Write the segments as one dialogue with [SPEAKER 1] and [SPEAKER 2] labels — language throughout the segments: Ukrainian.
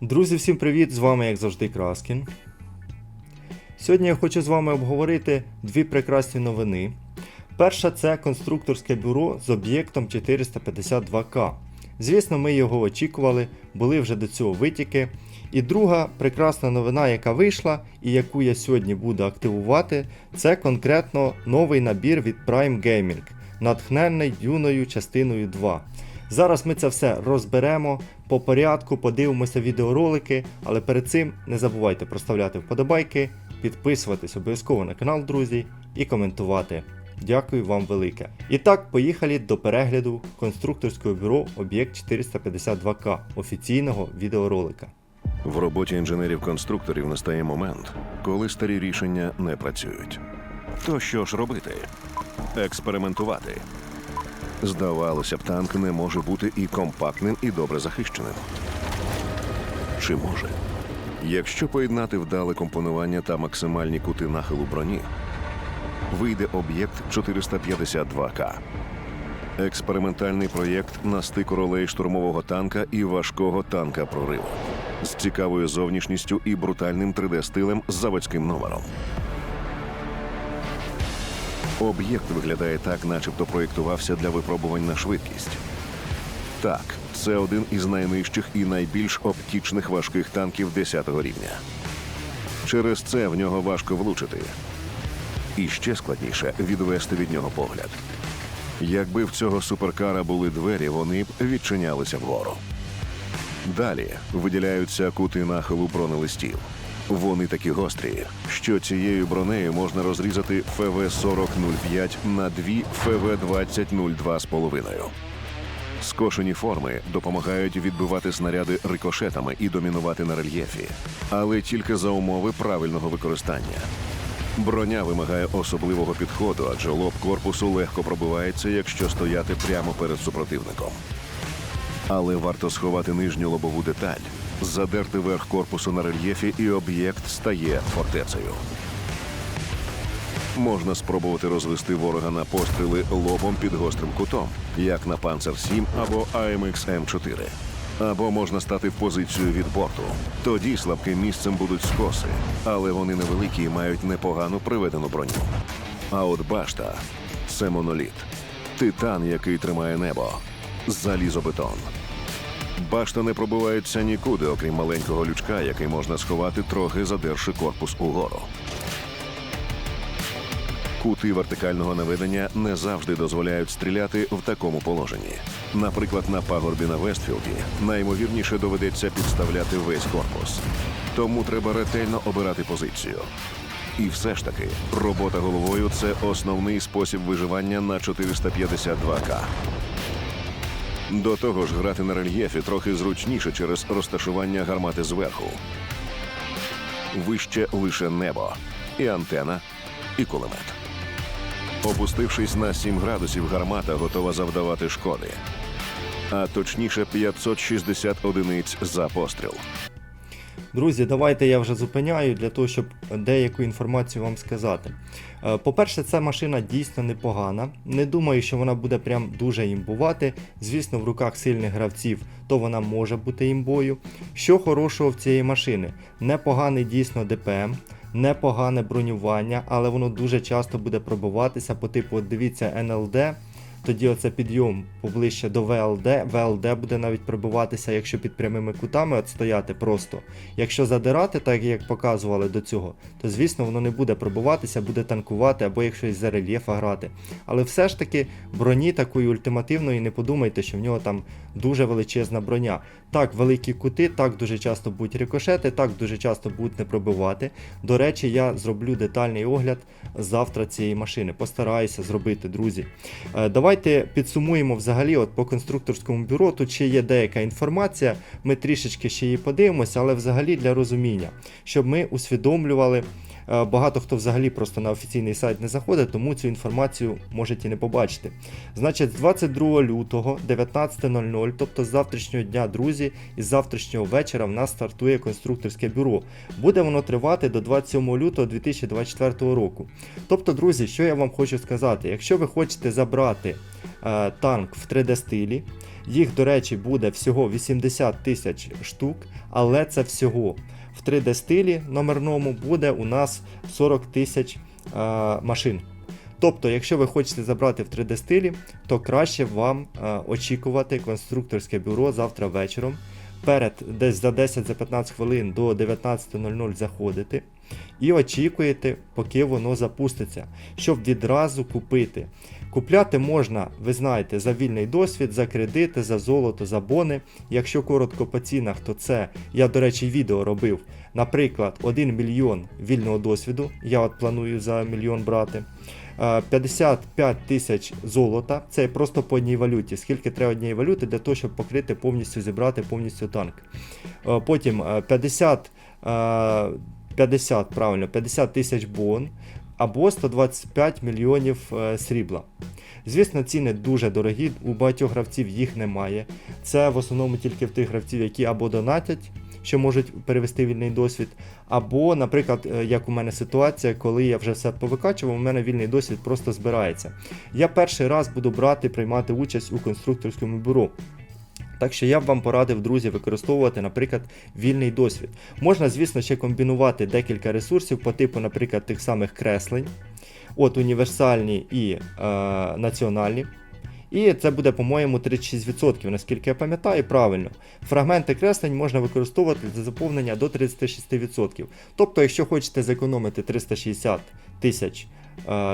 [SPEAKER 1] Друзі, всім привіт! З вами, як завжди, Краскін. Сьогодні я хочу з вами обговорити дві прекрасні новини. Перша це конструкторське бюро з об'єктом 452К. Звісно, ми його очікували, були вже до цього витіки. І друга прекрасна новина, яка вийшла і яку я сьогодні буду активувати, це конкретно новий набір від Prime Gaming, натхненний юною частиною 2. Зараз ми це все розберемо по порядку, подивимося відеоролики, але перед цим не забувайте проставляти вподобайки, підписуватись обов'язково на канал, друзі, і коментувати. Дякую вам велике. І так, поїхали до перегляду конструкторського бюро Об'єкт 452К офіційного відеоролика.
[SPEAKER 2] В роботі інженерів-конструкторів настає момент, коли старі рішення не працюють. То що ж робити? Експериментувати. Здавалося б, танк не може бути і компактним, і добре захищеним. Чи може? Якщо поєднати вдале компонування та максимальні кути нахилу броні, вийде об'єкт 452К. Експериментальний проєкт на стику ролей штурмового танка і важкого танка прориву з цікавою зовнішністю і брутальним 3D-стилем з заводським номером. Об'єкт виглядає так, начебто проєктувався для випробувань на швидкість. Так, це один із найнижчих і найбільш оптічних важких танків 10-го рівня. Через це в нього важко влучити. І ще складніше відвести від нього погляд. Якби в цього суперкара були двері, вони б відчинялися вгору. Далі виділяються кути нахилу бронелистів. Вони такі гострі, що цією бронею можна розрізати ФВ-4005 на дві ФВ-2002 з половиною. Скошені форми допомагають відбивати снаряди рикошетами і домінувати на рельєфі, але тільки за умови правильного використання. Броня вимагає особливого підходу, адже лоб корпусу легко пробивається, якщо стояти прямо перед супротивником. Але варто сховати нижню лобову деталь, задерти верх корпусу на рельєфі, і об'єкт стає фортецею. Можна спробувати розвести ворога на постріли лобом під гострим кутом, як на Панцер 7 або AMX М4. Або можна стати в позицію від борту. Тоді слабким місцем будуть скоси, але вони невеликі і мають непогану приведену броню. А от башта це моноліт, титан, який тримає небо, залізобетон. Башта не пробивається нікуди, окрім маленького лючка, який можна сховати, трохи задерши корпус угору. Кути вертикального наведення не завжди дозволяють стріляти в такому положенні. Наприклад, на пагорбі на Вестфілді наймовірніше доведеться підставляти весь корпус. Тому треба ретельно обирати позицію. І все ж таки, робота головою це основний спосіб виживання на 452К. До того ж, грати на рельєфі трохи зручніше через розташування гармати зверху. Вище лише небо, і антена, і кулемет. Опустившись на 7 градусів, гармата готова завдавати шкоди. А точніше 560 одиниць за постріл.
[SPEAKER 1] Друзі, давайте я вже зупиняю для того, щоб деяку інформацію вам сказати. Е, По-перше, ця машина дійсно непогана. Не думаю, що вона буде прям дуже імбувати. Звісно, в руках сильних гравців, то вона може бути імбою. Що хорошого в цієї машини? Непоганий дійсно ДПМ. Непогане бронювання, але воно дуже часто буде пробиватися по типу, дивіться, НЛД. Тоді оце підйом поближче до ВЛД. ВЛД буде навіть пробиватися, якщо під прямими кутами от стояти просто. Якщо задирати, так як показували до цього, то звісно воно не буде пробиватися, буде танкувати або якщо із за рельєфа грати. Але все ж таки броні такої ультимативної не подумайте, що в нього там дуже величезна броня. Так, великі кути, так дуже часто будуть рикошети, так дуже часто будуть не пробивати. До речі, я зроблю детальний огляд завтра цієї машини. Постараюся зробити, друзі. Е, Давайте підсумуємо взагалі от по конструкторському бюро. Тут ще є деяка інформація. Ми трішечки ще її подивимося, але взагалі для розуміння, щоб ми усвідомлювали. Е, Багато хто взагалі просто на офіційний сайт не заходить, тому цю інформацію можете не побачити. Значить, з 22 лютого 19.00, тобто з завтрашнього дня, друзі, і з завтрашнього вечора в нас стартує конструкторське бюро. Буде воно тривати до 27 лютого 2024 року. Тобто, друзі, що я вам хочу сказати, якщо ви хочете забрати е, танк в 3D стилі. Їх, до речі, буде всього 80 тисяч штук, але це всього. В 3D стилі номерному буде у нас 40 тисяч машин. Тобто, якщо ви хочете забрати в 3D стилі, то краще вам е, очікувати конструкторське бюро завтра вечором. Перед десь за 10-15 хвилин до 19.00 заходите і очікуєте, поки воно запуститься, щоб відразу купити. Купляти можна, ви знаєте, за вільний досвід, за кредити, за золото, за бони. Якщо коротко по цінах, то це я, до речі, відео робив. Наприклад, 1 мільйон вільного досвіду. Я от планую за мільйон брати. Е, 55 тисяч золота. Це просто по одній валюті. Скільки треба однієї валюти для того, щоб покрити повністю зібрати повністю танк. Е, Потім е, 50, е, 50, правильно, 50 тисяч бон або 125 мільйонів е, срібла. Звісно, ціни дуже дорогі, у багатьох гравців їх немає. Це в основному тільки в тих гравців, які або донатять, що можуть перевести вільний досвід, або, наприклад, е, як у мене ситуація, коли я вже все повикачував, у мене вільний досвід просто збирається. Я перший раз буду брати, приймати участь у конструкторському бюро. Так що я б вам порадив, друзі, використовувати, наприклад, вільний досвід. Можна, звісно, ще комбінувати декілька ресурсів по типу, наприклад, тих самих креслень, от універсальні і е, національні. І це буде, по-моєму, 36%, наскільки я пам'ятаю, правильно. Фрагменти креслень можна використовувати для заповнення до 36%. Тобто, якщо хочете зекономити 360 тисяч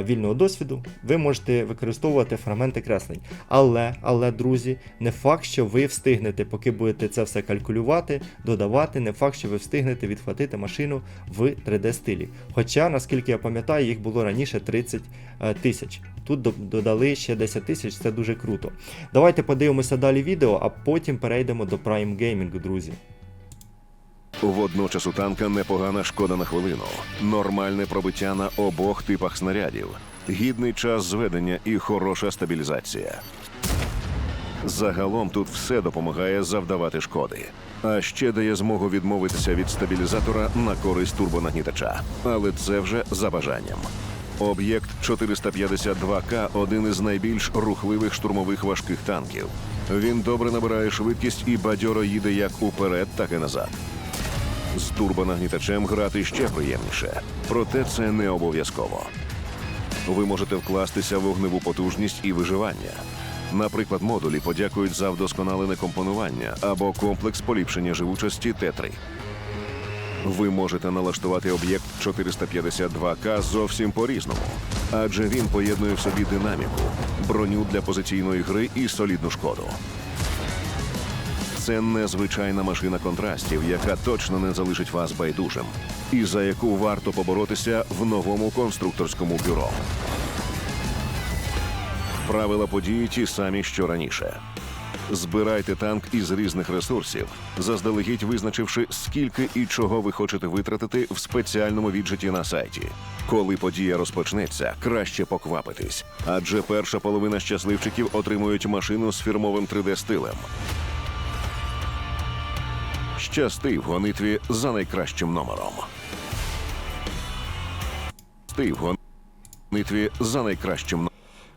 [SPEAKER 1] вільного досвіду, ви можете використовувати фрагменти креслень. Але, але, друзі, не факт, що ви встигнете, поки будете це все калькулювати, додавати, не факт, що ви встигнете відхватити машину в 3D стилі. Хоча, наскільки я пам'ятаю, їх було раніше 30 е, тисяч. Тут додали ще 10 тисяч, це дуже круто. Давайте подивимося далі відео, а потім перейдемо до Prime Gaming, друзі.
[SPEAKER 2] Водночас у танка непогана шкода на хвилину, нормальне пробиття на обох типах снарядів, гідний час зведення і хороша стабілізація. Загалом тут все допомагає завдавати шкоди. А ще дає змогу відмовитися від стабілізатора на користь турбонагнітача. Але це вже за бажанням. Об'єкт 452К один із найбільш рухливих штурмових важких танків. Він добре набирає швидкість і бадьоро їде як уперед, так і назад. З турбонагнітачем грати ще приємніше, проте це не обов'язково. Ви можете вкластися в вогневу потужність і виживання. Наприклад, модулі подякують за вдосконалене компонування або комплекс поліпшення живучості Т3. Ви можете налаштувати об'єкт 452К зовсім по-різному, адже він поєднує в собі динаміку, броню для позиційної гри і солідну шкоду. Це незвичайна машина контрастів, яка точно не залишить вас байдужим, і за яку варто поборотися в новому конструкторському бюро. Правила події ті самі, що раніше. Збирайте танк із різних ресурсів, заздалегідь визначивши, скільки і чого ви хочете витратити в спеціальному віджиті на сайті. Коли подія розпочнеться, краще поквапитись, адже перша половина щасливчиків отримують машину з фірмовим 3D-стилем. Щасти в гонитві за найкращим номером. Щасти в гонитві за найкращим номером.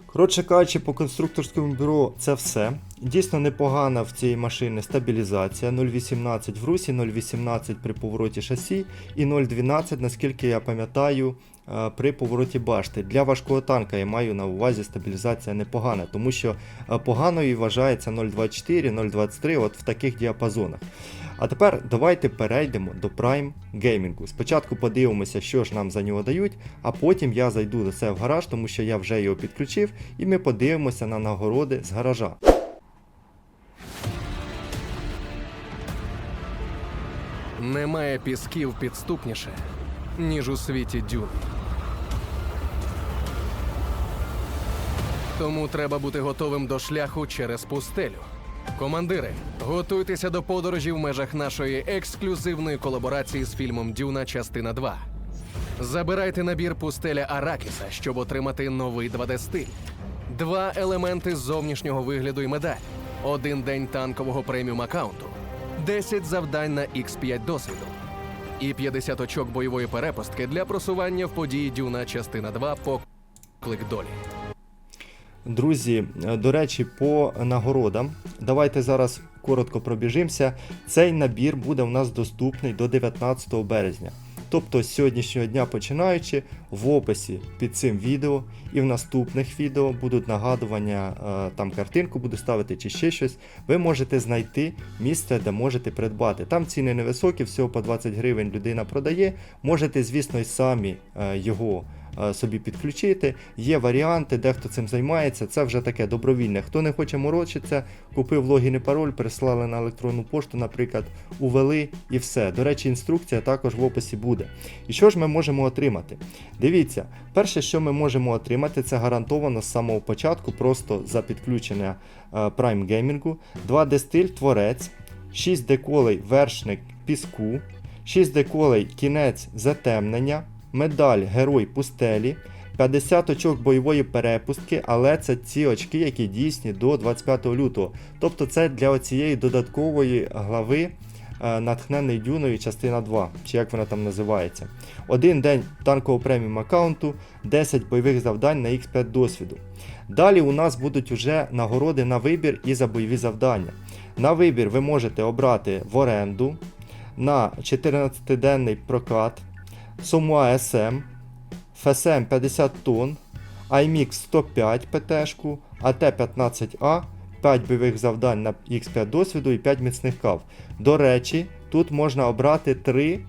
[SPEAKER 1] Коротше кажучи, по конструкторському бюро це все. Дійсно непогана в цій машині стабілізація 0,18 в русі, 0,18 при повороті шасі і 0,12, наскільки я пам'ятаю, е, при повороті башти. Для важкого танка я маю на увазі стабілізація непогана, тому що е, поганою вважається 0,24, 0,23 от в таких діапазонах. А тепер давайте перейдемо до Prime Gaming. Спочатку подивимося, що ж нам за нього дають, а потім я зайду до це в гараж, тому що я вже його підключив, і ми подивимося на нагороди з гаража.
[SPEAKER 3] Немає пісків підступніше, ніж у світі дюн. Тому треба бути готовим до шляху через пустелю. Командири, готуйтеся до подорожі в межах нашої ексклюзивної колаборації з фільмом Дюна частина 2. Забирайте набір пустеля Аракіса, щоб отримати новий 2D-стиль. Два елементи зовнішнього вигляду і медаль. Один день танкового преміум аккаунту. 10 завдань на X5 досвіду. І 50 очок бойової перепустки для просування в події Дюна частина 2 по клик долі.
[SPEAKER 1] Друзі, е, до речі, по нагородам. Давайте зараз коротко пробіжимося. Цей набір буде у нас доступний до 19 березня. Тобто з сьогоднішнього дня починаючи, в описі під цим відео і в наступних відео будуть нагадування, е, там картинку буду ставити чи ще щось. Ви можете знайти місце, де можете придбати. Там ціни невисокі, всього по 20 гривень людина продає. Можете, звісно, і самі е, його собі підключити. Є варіанти, дехто цим займається. Це вже таке добровільне. Хто не хоче морочитися, купив логін і пароль, прислали на електронну пошту, наприклад, увели і все. До речі, інструкція також в описі буде. І що ж ми можемо отримати? Дивіться, перше, що ми можемо отримати, це гарантовано з самого початку, просто за підключення е, Prime Gaming, 2 дистиль творець, 6 деколей вершник піску, 6 деколей кінець затемнення, медаль Герой пустелі. 50 очок бойової перепустки, але це ці очки, які дійсні до 25 лютого. Тобто це для цієї додаткової глави е, натхнений дюною частина 2, чи як вона там називається. Один день танкового преміум аккаунту, 10 бойових завдань на X5 досвіду. Далі у нас будуть уже нагороди на вибір і за бойові завдання. На вибір ви можете обрати в оренду на 14-денний прокат, Сумуа SM, ФСМ 50 тонн, IMX 105 ПТ, АТ-15А, 5 бойових завдань на X5 досвіду і 5 міцних кав. До речі, тут можна обрати 3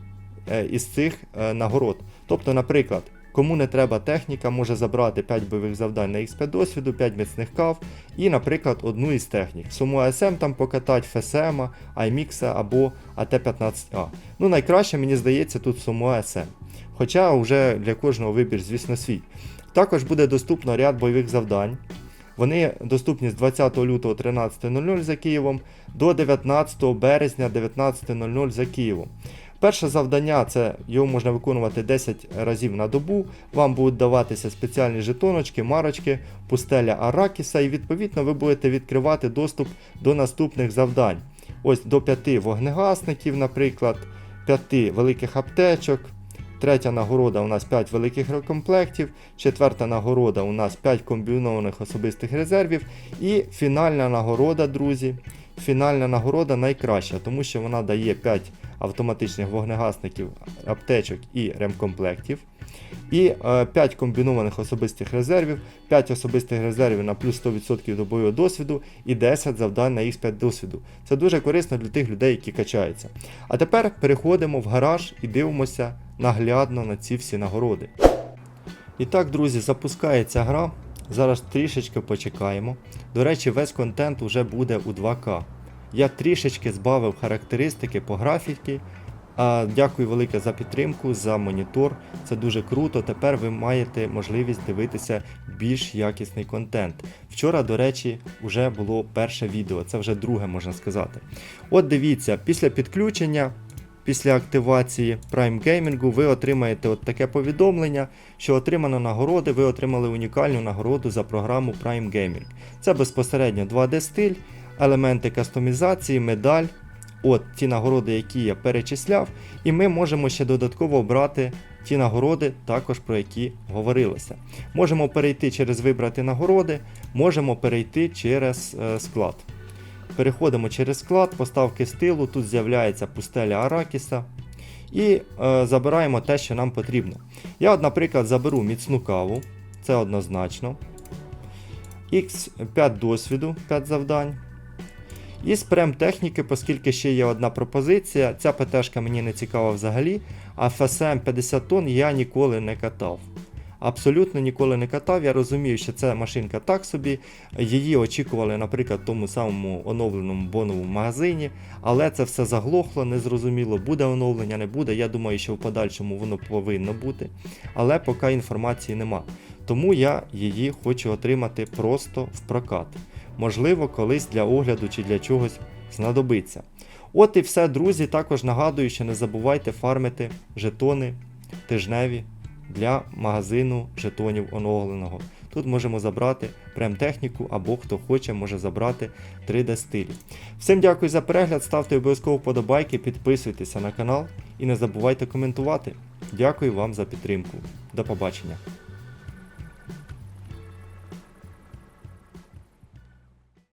[SPEAKER 1] із цих е, нагород. Тобто, наприклад, кому не треба техніка, може забрати 5 бойових завдань на X5 досвіду, 5 міцних кав і, наприклад, одну із технік. Суму АСМ там покатать ФСМ, iMix або АТ-15А. Ну, найкраще, мені здається, тут суму АСМ. Хоча вже для кожного вибір, звісно, свій. Також буде доступно ряд бойових завдань. Вони доступні з 20 лютого 13.00 за Києвом до 19 березня 19.00 за Києвом. Перше завдання це його можна виконувати 10 разів на добу. Вам будуть даватися спеціальні жетоночки, марочки, пустеля Аракіса, і відповідно ви будете відкривати доступ до наступних завдань. Ось до 5 вогнегасників, наприклад, 5 великих аптечок. Третя нагорода у нас 5 великих комплектів, четверта нагорода у нас 5 комбінованих особистих резервів. І фінальна нагорода, друзі. Фінальна нагорода найкраща, тому що вона дає 5 автоматичних вогнегасників, аптечок і ремкомплектів. І е, 5 комбінованих особистих резервів, 5 особистих резервів на плюс 100% до бойового досвіду і 10 завдань на X5 досвіду. Це дуже корисно для тих людей, які качаються. А тепер переходимо в гараж і дивимося наглядно на ці всі нагороди. І так, друзі, запускається гра. Зараз трішечки почекаємо. До речі, весь контент вже буде у 2К. Я трішечки збавив характеристики по графіки. А, Дякую велике за підтримку, за монітор. Це дуже круто. Тепер ви маєте можливість дивитися більш якісний контент. Вчора, до речі, вже було перше відео, це вже друге можна сказати. От дивіться, після підключення, після активації Prime Gaming ви отримаєте от таке повідомлення, що отримано нагороди, ви отримали унікальну нагороду за програму Prime Gaming. Це безпосередньо 2D стиль, елементи кастомізації, медаль. От ті нагороди, які я перечисляв, і ми можемо ще додатково обрати ті нагороди, також про які говорилося. Можемо перейти через вибрати нагороди, можемо перейти через е, склад. Переходимо через склад, поставки стилу, тут з'являється пустеля Аракіса. І е, забираємо те, що нам потрібно. Я, от, наприклад, заберу міцну каву, це однозначно. X5 досвіду, 5 завдань. І з прем техніки, оскільки ще є одна пропозиція, ця ПТшка мені не цікава взагалі, а FSM 50 тонн я ніколи не катав. Абсолютно ніколи не катав. Я розумію, що це машинка так собі. Її очікували, наприклад, в тому самому оновленому боновому магазині, але це все заглохло, незрозуміло, буде оновлення, не буде. Я думаю, що в подальшому воно повинно бути. Але поки інформації нема. Тому я її хочу отримати просто в прокат. Можливо, колись для огляду чи для чогось знадобиться. От і все, друзі. Також нагадую, що не забувайте фармити жетони тижневі для магазину жетонів оновленого. Тут можемо забрати прем-техніку або хто хоче, може забрати 3D стилі. Всім дякую за перегляд, ставте обов'язково вподобайки, підписуйтеся на канал і не забувайте коментувати. Дякую вам за підтримку. До побачення.